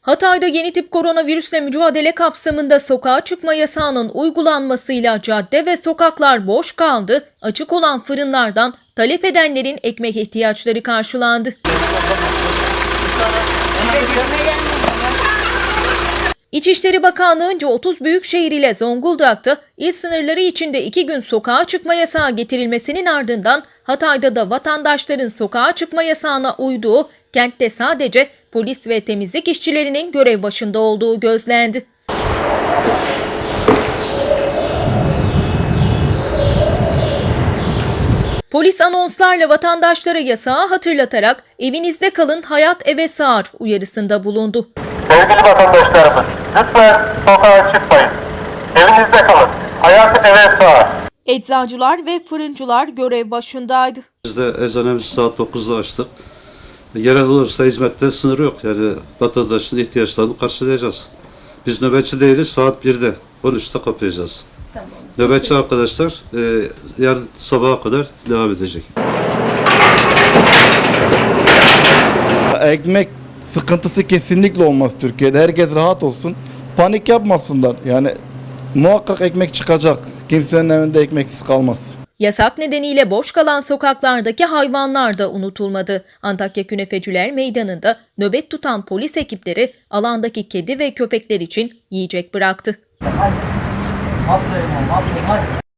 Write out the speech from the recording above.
Hatay'da yeni tip koronavirüsle mücadele kapsamında sokağa çıkma yasağının uygulanmasıyla cadde ve sokaklar boş kaldı, açık olan fırınlardan talep edenlerin ekmek ihtiyaçları karşılandı. İçişleri Bakanlığı'nca 30 büyükşehir ile Zonguldak'ta il sınırları içinde iki gün sokağa çıkma yasağı getirilmesinin ardından Hatay'da da vatandaşların sokağa çıkma yasağına uyduğu, kentte sadece polis ve temizlik işçilerinin görev başında olduğu gözlendi. Polis anonslarla vatandaşlara yasağı hatırlatarak evinizde kalın hayat eve sığar uyarısında bulundu. Sevgili vatandaşlarımız, lütfen sokağa çıkmayın. Evinizde kalın. Hayat eve sığar. Eczacılar ve fırıncılar görev başındaydı. Biz de eczanemizi saat 9'da açtık. Gelen olursa hizmette sınır yok. Yani vatandaşın ihtiyaçlarını karşılayacağız. Biz nöbetçi değiliz. Saat 1'de 13'te kapayacağız. Nöbetçi arkadaşlar e, yarın sabaha kadar devam edecek. Ekmek sıkıntısı kesinlikle olmaz Türkiye'de. Herkes rahat olsun. Panik yapmasınlar. Yani muhakkak ekmek çıkacak. Kimsenin evinde ekmeksiz kalmaz. Yasak nedeniyle boş kalan sokaklardaki hayvanlar da unutulmadı. Antakya Künefeciler Meydanı'nda nöbet tutan polis ekipleri alandaki kedi ve köpekler için yiyecek bıraktı. Aferin oğlum, aferin hadi.